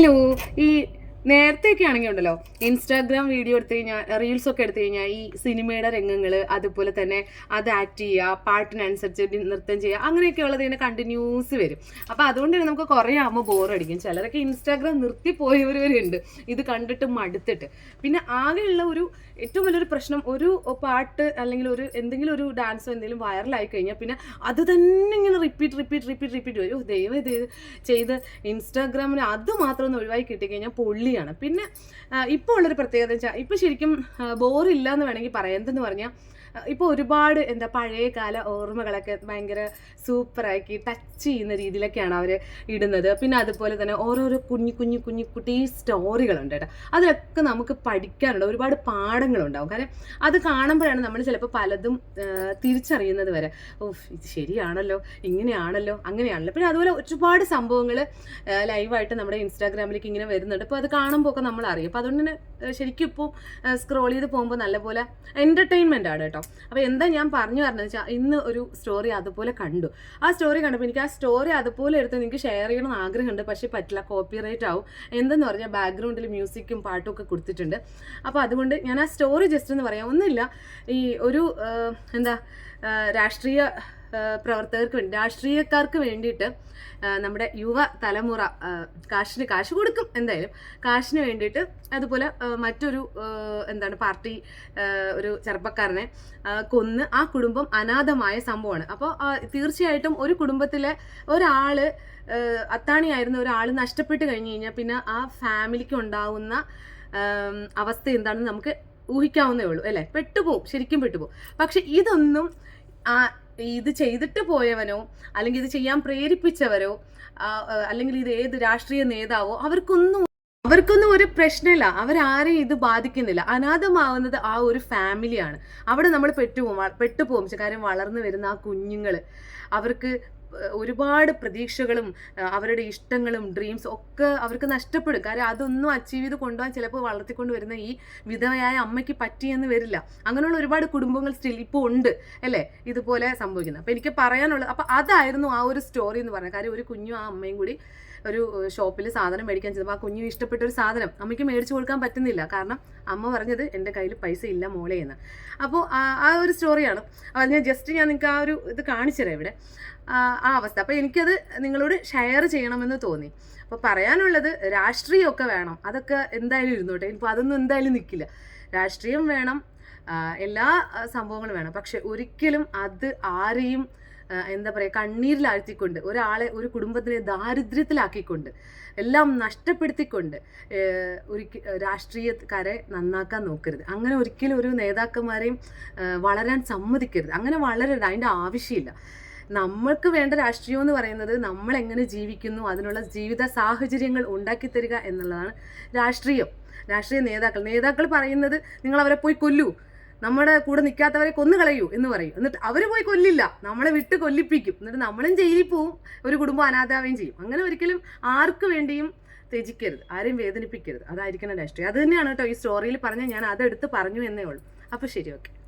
Hello ഈ നേരത്തെയൊക്കെ ആണെങ്കിൽ ഉണ്ടല്ലോ ഇൻസ്റ്റാഗ്രാം വീഡിയോ എടുത്തു കഴിഞ്ഞാൽ റീൽസ് ഒക്കെ എടുത്തു കഴിഞ്ഞാൽ ഈ സിനിമയുടെ രംഗങ്ങൾ അതുപോലെ തന്നെ അത് ആക്ട് ചെയ്യുക പാട്ടിനനുസരിച്ച് നൃത്തം ചെയ്യുക അങ്ങനെയൊക്കെ ഉള്ളത് ഇങ്ങനെ കണ്ടിന്യൂസ് വരും. അപ്പോൾ അതുകൊണ്ട് തന്നെ നമുക്ക് കുറേ ആകുമ്പോൾ ബോറടിക്കും ചിലരൊക്കെ ഇൻസ്റ്റാഗ്രാം നിർത്തി വരെ ഉണ്ട്. ഇത് കണ്ടിട്ട് മടുത്തിട്ട്. പിന്നെ ആകെയുള്ള ഒരു ഏറ്റവും വലിയൊരു പ്രശ്നം ഒരു പാട്ട് അല്ലെങ്കിൽ ഒരു എന്തെങ്കിലും ഒരു ഡാൻസ് എന്തെങ്കിലും വൈറലായി കഴിഞ്ഞാൽ പിന്നെ അത് തന്നെ ഇങ്ങനെ റിപ്പീറ്റ് റിപ്പീറ്റ് റിപ്പീറ്റ് റിപ്പീറ്റ് വരും. ദൈവം ഇത് ചെയ്ത് ഇൻസ്റ്റാഗ്രാമിൽ അത് മാത്രം ഒന്ന് ഒഴിവാക്കി കിട്ടിക്കഴിഞ്ഞാൽ പൊള്ളിയാണ് പിന്നെ ഇപ്പോൾ ഉള്ളൊരു പ്രത്യേകത വെച്ചാൽ ഇപ്പോൾ ശരിക്കും ബോറില്ല എന്ന് വേണമെങ്കിൽ പറയാം എന്തെന്ന് പറഞ്ഞാൽ ഇപ്പോൾ ഒരുപാട് എന്താ പഴയ കാല ഓർമ്മകളൊക്കെ ഭയങ്കര സൂപ്പറാക്കി ടച്ച് ചെയ്യുന്ന രീതിയിലൊക്കെയാണ് അവർ ഇടുന്നത്. പിന്നെ അതുപോലെ തന്നെ ഓരോരോ കുഞ്ഞു കുഞ്ഞു കുഞ്ഞു കുട്ടി സ്റ്റോറികളുണ്ട് കേട്ടോ. അതിലൊക്കെ നമുക്ക് പഠിക്കാനുണ്ട് ഒരുപാട് പാഠങ്ങളുണ്ടാവും. കാരണം അത് കാണുമ്പോഴാണ് നമ്മൾ ചിലപ്പോൾ പലതും തിരിച്ചറിയുന്നത് വരെ. ഓഹ് ഇത് ശരിയാണല്ലോ ഇങ്ങനെയാണല്ലോ അങ്ങനെയാണല്ലോ. പിന്നെ അതുപോലെ ഒരുപാട് സംഭവങ്ങൾ ലൈവായിട്ട് നമ്മുടെ ഇൻസ്റ്റാഗ്രാമിലേക്ക് ഇങ്ങനെ വരുന്നുണ്ട്. അപ്പോൾ അത് കാണുമ്പോൾ ഒക്കെ നമ്മൾ അറിയും. അപ്പോൾ അതുകൊണ്ട് തന്നെ ശരിക്കും ഇപ്പോൾ സ്ക്രോൾ ചെയ്ത് പോകുമ്പോൾ നല്ലപോലെ എന്റർടൈൻമെന്റ് ആണ് കേട്ടോ. അപ്പോൾ എന്താ ഞാൻ പറഞ്ഞു പറഞ്ഞത് വെച്ചാൽ ഇന്ന് ഒരു സ്റ്റോറി അതുപോലെ കണ്ടു. ആ സ്റ്റോറി കണ്ടപ്പോൾ എനിക്ക് ആ സ്റ്റോറി അതുപോലെ എടുത്ത് നിങ്ങൾക്ക് ഷെയർ ചെയ്യണമെന്ന് ആഗ്രഹമുണ്ട് പക്ഷേ പറ്റില്ല കോപ്പി കോപ്പിറൈറ്റ് ആവും. എന്തെന്ന് പറഞ്ഞാൽ ബാക്ക്ഗ്രൗണ്ടിൽ മ്യൂസിക്കും പാട്ടും ഒക്കെ കൊടുത്തിട്ടുണ്ട്. അപ്പോൾ അതുകൊണ്ട് ഞാൻ ആ സ്റ്റോറി ജസ്റ്റ് എന്ന് പറയാം. ഒന്നുമില്ല ഈ ഒരു എന്താ രാഷ്ട്രീയ പ്രവർത്തകർക്ക് വേണ്ടി രാഷ്ട്രീയക്കാർക്ക് വേണ്ടിയിട്ട് നമ്മുടെ യുവ തലമുറ കാശിന് കാശ് കൊടുക്കും എന്തായാലും. കാശിന് വേണ്ടിയിട്ട് അതുപോലെ മറ്റൊരു എന്താണ് പാർട്ടി ഒരു ചെറുപ്പക്കാരനെ കൊന്ന് ആ കുടുംബം അനാഥമായ സംഭവമാണ്. അപ്പോൾ തീർച്ചയായിട്ടും ഒരു കുടുംബത്തിലെ ഒരാൾ അത്താണിയായിരുന്ന ഒരാൾ നഷ്ടപ്പെട്ട് കഴിഞ്ഞു കഴിഞ്ഞാൽ പിന്നെ ആ ഫാമിലിക്ക് ഉണ്ടാവുന്ന അവസ്ഥ എന്താണെന്ന് നമുക്ക് ഊഹിക്കാവുന്നേ ഉള്ളൂ അല്ലേ? പെട്ടുപോകും ശരിക്കും പെട്ടുപോകും പക്ഷെ ഇതൊന്നും ഇത് ചെയ്തിട്ട് പോയവനോ അല്ലെങ്കിൽ ഇത് ചെയ്യാൻ പ്രേരിപ്പിച്ചവരോ അല്ലെങ്കിൽ ഇത് ഏത് രാഷ്ട്രീയ നേതാവോ അവർക്കൊന്നും അവർക്കൊന്നും ഒരു പ്രശ്നമില്ല. അവരാരെയും ഇത് ബാധിക്കുന്നില്ല. അനാഥമാവുന്നത് ആ ഒരു ഫാമിലിയാണ് അവിടെ നമ്മൾ പെട്ടുപോകും പെട്ടുപോകും കാര്യം വളർന്നു വരുന്ന ആ കുഞ്ഞുങ്ങൾ അവർക്ക് ഒരുപാട് പ്രതീക്ഷകളും അവരുടെ ഇഷ്ടങ്ങളും ഡ്രീംസ് ഒക്കെ അവർക്ക് നഷ്ടപ്പെടും. കാര്യം അതൊന്നും അച്ചീവ് ചെയ്ത് കൊണ്ടുപോകാൻ ചിലപ്പോൾ വളർത്തിക്കൊണ്ട് വരുന്ന ഈ വിധവയായ അമ്മയ്ക്ക് പറ്റിയെന്ന് വരില്ല. അങ്ങനെയുള്ള ഒരുപാട് കുടുംബങ്ങൾ സ്റ്റിൽ ഇപ്പോൾ ഉണ്ട് അല്ലേ? ഇതുപോലെ സംഭവിക്കുന്നത് അപ്പോൾ എനിക്ക് പറയാനുള്ളത് അപ്പോൾ അതായിരുന്നു ആ ഒരു സ്റ്റോറി എന്ന് പറഞ്ഞത്. കാര്യം ഒരു കുഞ്ഞും ആ അമ്മയും കൂടി ഒരു ഷോപ്പിൽ സാധനം മേടിക്കാൻ ചെന്നപ്പോൾ ആ കുഞ്ഞിന് ഇഷ്ടപ്പെട്ട ഒരു സാധനം അമ്മയ്ക്ക് മേടിച്ചു കൊടുക്കാൻ പറ്റുന്നില്ല. കാരണം അമ്മ പറഞ്ഞത് എന്റെ കയ്യിൽ പൈസ ഇല്ല മോളെ എന്ന്. അപ്പോൾ ആ- ഒരു സ്റ്റോറിയാണ് അപ്പോൾ ഞാൻ ജസ്റ്റ് ഞാൻ നിങ്ങൾക്ക് ആ ഒരു ഇത് കാണിച്ചു തരാം ഇവിടെ. ആ അവസ്ഥ. അപ്പോൾ എനിക്കത് നിങ്ങളോട് ഷെയർ ചെയ്യണമെന്ന് തോന്നി. അപ്പോൾ പറയാനുള്ളത് രാഷ്ട്രീയമൊക്കെ വേണം. അതൊക്കെ എന്തായാലും ഇരുന്നോട്ടെ. ഇപ്പോൾ അതൊന്നും എന്തായാലും നിൽക്കില്ല രാഷ്ട്രീയം വേണം. എല്ലാ സംഭവങ്ങളും വേണം. പക്ഷെ ഒരിക്കലും അത് ആരെയും എന്താ പറയുക കണ്ണീരിലാഴ്ത്തിക്കൊണ്ട് ഒരാളെ ഒരു കുടുംബത്തിനെ ദാരിദ്ര്യത്തിലാക്കിക്കൊണ്ട് എല്ലാം നഷ്ടപ്പെടുത്തിക്കൊണ്ട് ഒരു രാഷ്ട്രീയക്കാരെ നന്നാക്കാൻ നോക്കരുത്. അങ്ങനെ ഒരിക്കലും ഒരു നേതാക്കന്മാരെയും വളരാൻ സമ്മതിക്കരുത്. അങ്ങനെ വളരരുത് അതിന്റെ ആവശ്യമില്ല. നമ്മൾക്ക് വേണ്ട രാഷ്ട്രീയം എന്ന് പറയുന്നത് നമ്മൾ എങ്ങനെ ജീവിക്കുന്നു അതിനുള്ള ജീവിത സാഹചര്യങ്ങൾ ഉണ്ടാക്കി തരിക എന്നുള്ളതാണ് രാഷ്ട്രീയം. രാഷ്ട്രീയ നേതാക്കൾ. നേതാക്കൾ പറയുന്നത് നിങ്ങൾ അവരെ പോയി കൊല്ലൂ. നമ്മുടെ കൂടെ നിൽക്കാത്തവരെ കൊന്നു കളയൂ എന്ന് പറയും. എന്നിട്ട് അവർ പോയി കൊല്ലില്ല. നമ്മളെ വിട്ട് കൊല്ലിപ്പിക്കും. എന്നിട്ട് നമ്മളും ജയിലിൽ പോവും. ഒരു കുടുംബം അനാഥാവുകയും ചെയ്യും. അങ്ങനെ ഒരിക്കലും ആർക്ക് വേണ്ടിയും ത്യജിക്കരുത്. ആരെയും വേദനിപ്പിക്കരുത്. അതായിരിക്കണം രാഷ്ട്രീയം. അത് തന്നെയാണ് കേട്ടോ ഈ സ്റ്റോറിയിൽ പറഞ്ഞ ഞാൻ അതെടുത്ത് പറഞ്ഞു എന്നേ ഉള്ളൂ. അപ്പോൾ ശരി ഓക്കെ